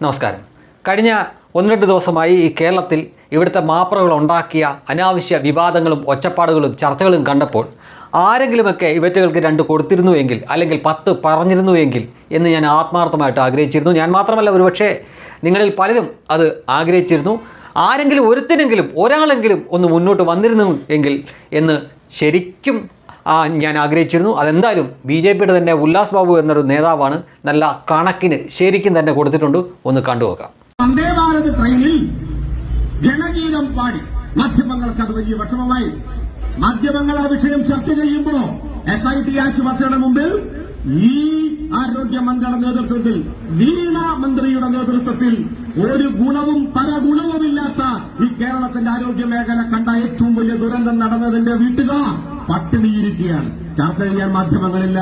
നമസ്കാരം. കഴിഞ്ഞ ഒന്ന് രണ്ട് ദിവസമായി ഈ കേരളത്തിൽ ഇവിടുത്തെ മാപ്പറകൾ ഉണ്ടാക്കിയ അനാവശ്യ വിവാദങ്ങളും ഒച്ചപ്പാടുകളും ചർച്ചകളും കണ്ടപ്പോൾ ആരെങ്കിലുമൊക്കെ ഇവറ്റകൾക്ക് രണ്ട് കൊടുത്തിരുന്നുവെങ്കിൽ അല്ലെങ്കിൽ പത്ത് പറഞ്ഞിരുന്നുവെങ്കിൽ എന്ന് ഞാൻ ആത്മാർത്ഥമായിട്ട് ആഗ്രഹിച്ചിരുന്നു. ഞാൻ മാത്രമല്ല ഒരുപക്ഷേ നിങ്ങളിൽ പലരും അത് ആഗ്രഹിച്ചിരുന്നു. ആരെങ്കിലും ഒരുത്തിനെങ്കിലും ഒരാളെങ്കിലും ഒന്ന് മുന്നോട്ട് വന്നിരുന്നു എങ്കിൽ എന്ന് ശരിക്കും ഞാൻ ആഗ്രഹിച്ചിരുന്നു. അതെന്തായാലും ബി ജെ പിയുടെ തന്നെ ഉല്ലാസ് ബാബു എന്നൊരു നേതാവാണ് നല്ല കണക്കിന് ശരിക്കും തന്നെ കൊടുത്തിട്ടുണ്ട്. ഒന്ന് കണ്ടുനോക്കാം. വന്ദേ ഭാരത് ട്രെയിനിൽ ജനഗീതം പാടി മാധ്യമങ്ങൾക്ക് അത് വലിയ വിഷമമായി. മാധ്യമങ്ങൾ ആ വിഷയം ചർച്ച ചെയ്യുമ്പോൾ എസ് ഐ ടി ആശുപത്രിയുടെ മുമ്പിൽ ഈ ആരോഗ്യമന്ത്രിയുടെ നേതൃത്വത്തിൽ വീണ മന്ത്രിയുടെ നേതൃത്വത്തിൽ ഒരു ഗുണവും പരഗുണവുമില്ലാത്ത ഈ കേരളത്തിന്റെ ആരോഗ്യ മേഖല കണ്ട ഏറ്റവും വലിയ ദുരന്തം നടന്നതിന്റെ വീട്ടുകാർ പട്ടിണിയിരിക്കുകയാണ്. ചർച്ച ചെയ്യാൻ മാധ്യമങ്ങളില്ല.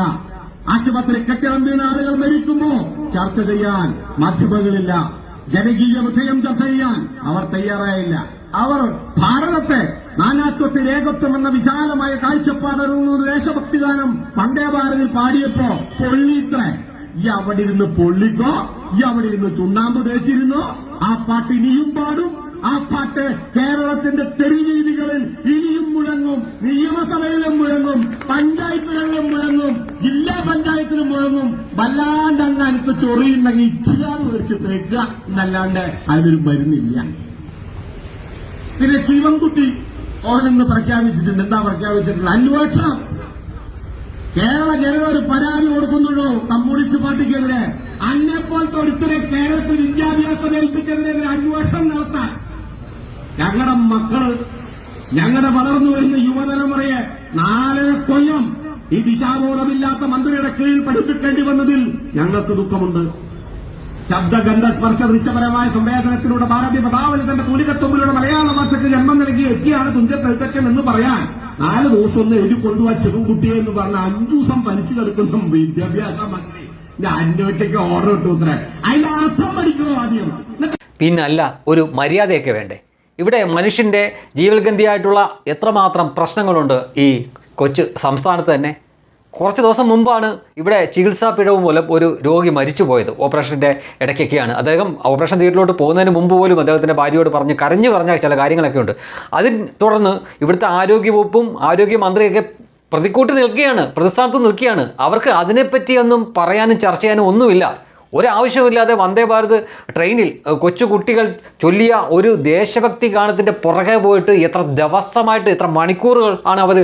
ആശുപത്രി കെട്ടിടം വീണ ആളുകൾ മരിക്കുമ്പോ ചർച്ച ചെയ്യാൻ മാധ്യമങ്ങളില്ല. ജനകീയ വിഷയം ചർച്ച ചെയ്യാൻ അവർ തയ്യാറായില്ല. അവർ ഭാരതത്തെ നാനാത്വത്തിൽ ഏകത്വം എന്ന വിശാലമായ കാഴ്ചപ്പാടുള്ള ദേശഭക്തി ഗാനം പണ്ടേ ഭാരതിൽ പാടിയപ്പോ പൊള്ളിത്ര. ഈ അവിടെ ഇരുന്ന് പൊള്ളിക്കോ? ഈ അവിടെ ഇരുന്ന് ചുണ്ണാമ്പ് തേച്ചിരുന്നോ? ആ പാട്ട് ഇനിയും പാടും? ആ പാട്ട് കേരളത്തിന്റെ തെരുവീതികളിൽ ഇനിയും മുഴങ്ങും നിയമസഭയിലും മുഴങ്ങും പഞ്ചായത്തുകളിലും മുഴങ്ങും ജില്ലാ പഞ്ചായത്തിലും മുഴങ്ങും. വല്ലാണ്ട് അങ്ങ് അടുത്ത് ചൊറിയുണ്ടെങ്കിൽ ഇച്ചിരാന്ന് വെച്ച് തേക്കുക എന്നല്ലാണ്ട് അതിനൊരു മരുന്നില്ല. പിന്നെ ശിവൻകുട്ടി ഓണെന്ന് പ്രഖ്യാപിച്ചിട്ടുണ്ട്. എന്താ പ്രഖ്യാപിച്ചിട്ടുണ്ട് അന്വേഷണം. കേരള ജനത ഒരു പരാതി കൊടുക്കുന്നുള്ളൂ കമ്മ്യൂണിസ്റ്റ് പാർട്ടിക്കെതിരെ? അന്നെപ്പോലത്തെ ഒരുത്തരെ കേരളത്തിൽ വിദ്യാഭ്യാസം ഏൽപ്പിച്ചതിനെതിരെ അന്വേഷണം നടത്താൻ. ഞങ്ങളുടെ മക്കൾ ഞങ്ങളുടെ വളർന്നു വരുന്ന യുവതലമുറയെ നാലര കൊല്ലം ഈ ദിശാബോധമില്ലാത്ത മന്ത്രിയുടെ കീഴിൽ പഠിപ്പിക്കേണ്ടി വന്നതിൽ ഞങ്ങൾക്ക് ദുഃഖമുണ്ട്. ശബ്ദഗന്ധ സ്പർശ ദൃശ്യപരമായ സംവേദനത്തിലൂടെ ഭാരതീയ പദാവലി തന്റെ തൂലികത്തൊമ്പിലൂടെ മലയാള ഭാഷയ്ക്ക് ജന്മം നൽകി എത്തിയാണ് തുഞ്ചത്ത് എഴുത്തച്ഛൻ എന്ന് പറയാൻ നാല് ദിവസം ഒന്ന് എഴുതി കൊണ്ടുപോയ ചെറുകുട്ടിയെ എന്ന് പറഞ്ഞ അഞ്ചു ദിവസം പനിച്ചു കിടക്കുന്ന വിദ്യാഭ്യാസ മന്ത്രി. അന്വേഷിക്ക് ഓർഡർ ഇട്ടു അതിന്റെ അർത്ഥം പഠിക്കണോ ആദ്യം? പിന്നല്ല ഒരു മര്യാദയൊക്കെ വേണ്ടേ? ഇവിടെ മനുഷ്യന്റെ ജീവൽഗന്ധിയായിട്ടുള്ള എത്രമാത്രം പ്രശ്നങ്ങളുണ്ട് ഈ കൊച്ചു സംസ്ഥാനത്ത് തന്നെ? കുറച്ച് ദിവസം മുമ്പാണ് ഇവിടെ ചികിത്സാ പിഴവ് മൂലം ഒരു രോഗി മരിച്ചു പോയത് ഓപ്പറേഷന്റെ ഇടയ്ക്കൊക്കെയാണ്. അദ്ദേഹം ഓപ്പറേഷൻ തിയേറ്ററിലോട്ട് പോകുന്നതിന് മുമ്പ് പോലും അദ്ദേഹത്തിന്റെ ഭാര്യയോട് പറഞ്ഞ് കരഞ്ഞു പറഞ്ഞ ചില കാര്യങ്ങളൊക്കെ ഉണ്ട്. അതിന് തുടർന്ന് ഇവിടുത്തെ ആരോഗ്യവകുപ്പും ആരോഗ്യമന്ത്രിയൊക്കെ പ്രതിക്കൂട്ടി നിൽക്കുകയാണ്. പ്രതിസ്ഥാനത്ത് നിൽക്കുകയാണ്. അവർക്ക് അതിനെപ്പറ്റിയൊന്നും പറയാനും ചർച്ച ചെയ്യാനും ഒന്നുമില്ല. ഒരാവശ്യമില്ലാതെ വന്ദേ ഭാരത് ട്രെയിനിൽ കൊച്ചു കുട്ടികൾ ചൊല്ലിയ ഒരു ദേശഭക്തി ഗാനത്തിന്റെ പുറകെ പോയിട്ട് എത്ര ദിവസമായിട്ട് എത്ര മണിക്കൂറുകൾ ആണ് അവർ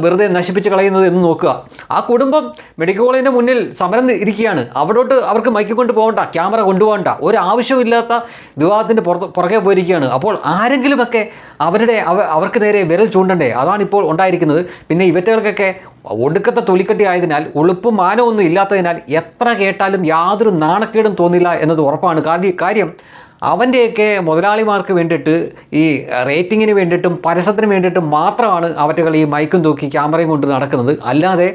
വെറുതെ നശിപ്പിച്ച് കളയുന്നത് എന്ന് നോക്കുക. ആ കുടുംബം മെഡിക്കൽ കോളേജിന്റെ മുന്നിൽ സമരം ഇരിക്കുകയാണ്. അവിടോട്ട് അവർക്ക് മൈക്ക് കൊണ്ട് പോകണ്ട ക്യാമറ കൊണ്ടുപോകണ്ട ഒരാവശ്യമില്ലാത്ത വിവാദത്തിന്റെ പുറത്ത് പുറകെ പോയിരിക്കുകയാണ്. അപ്പോൾ ആരെങ്കിലുമൊക്കെ അവരുടെ അവർക്ക് നേരെ വിരൽ ചൂണ്ടണ്ടേ? അതാണ് ഇപ്പോൾ ഉണ്ടായിരിക്കുന്നത്. പിന്നെ ഇവറ്റകൾക്കൊക്കെ ഒടുക്കത്തെ തൊലിക്കെട്ടി ആയതിനാൽ ഉളുപ്പും മാനമൊന്നും ഇല്ലാത്തതിനാൽ എത്ര കേട്ടാലും യാതൊരു നാണക്കേടും തോന്നില്ല എന്നത് ഉറപ്പാണ്. കാര്യം അവന്റെയൊക്കെ മുതലാളിമാർക്ക് വേണ്ടിയിട്ട് ഈ റേറ്റിങ്ങിന് വേണ്ടിയിട്ടും പരസ്യത്തിന് വേണ്ടിയിട്ടും മാത്രമാണ് അവറ്റകൾ ഈ മൈക്കും തൂക്കി ക്യാമറയും കൊണ്ട് നടക്കുന്നത്. അല്ലാതെ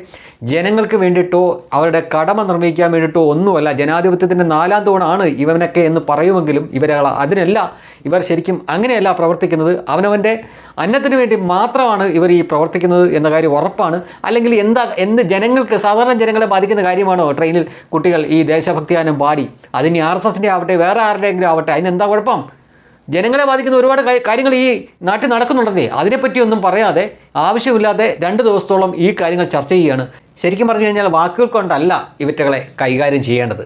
ജനങ്ങൾക്ക് വേണ്ടിയിട്ടോ അവരുടെ കടമ നിർവഹിക്കാൻ വേണ്ടിയിട്ടോ ഒന്നുമല്ല. ജനാധിപത്യത്തിന്റെ നാലാം തൂണാണ് ഇവനൊക്കെ എന്ന് പറയുമെങ്കിലും ഇവരെ അതിനല്ല. ഇവർ ശരിക്കും അങ്ങനെയല്ല പ്രവർത്തിക്കുന്നത്. അവനവന്റെ അന്നത്തിന് വേണ്ടി മാത്രമാണ് ഇവർ ഈ പ്രവർത്തിക്കുന്നത് എന്ന കാര്യം ഉറപ്പാണ്. അല്ലെങ്കിൽ എന്താ എന്ത് ജനങ്ങൾക്ക് സാധാരണ ജനങ്ങളെ ബാധിക്കുന്ന കാര്യമാണോ ട്രെയിനിൽ കുട്ടികൾ ഈ ദേശഭക്തിയാനം പാടി? അതിന് ആർ എസ് എസിന്റെ ആവട്ടെ വേറെ ആരുടെയെങ്കിലും ആവട്ടെ അതിനെന്താ കുഴപ്പം? ജനങ്ങളെ ബാധിക്കുന്ന ഒരുപാട് കാര്യങ്ങൾ ഈ നാട്ടിൽ നടക്കുന്നുണ്ടെന്നേ. അതിനെപ്പറ്റിയൊന്നും പറയാതെ ആവശ്യമില്ലാതെ രണ്ട് ദിവസത്തോളം ഈ കാര്യങ്ങൾ ചർച്ച ചെയ്യുകയാണ്. ശരിക്കും പറഞ്ഞു കഴിഞ്ഞാൽ വാക്കുകൾ കൊണ്ടല്ല ഇവറ്റകളെ കൈകാര്യം ചെയ്യേണ്ടത്.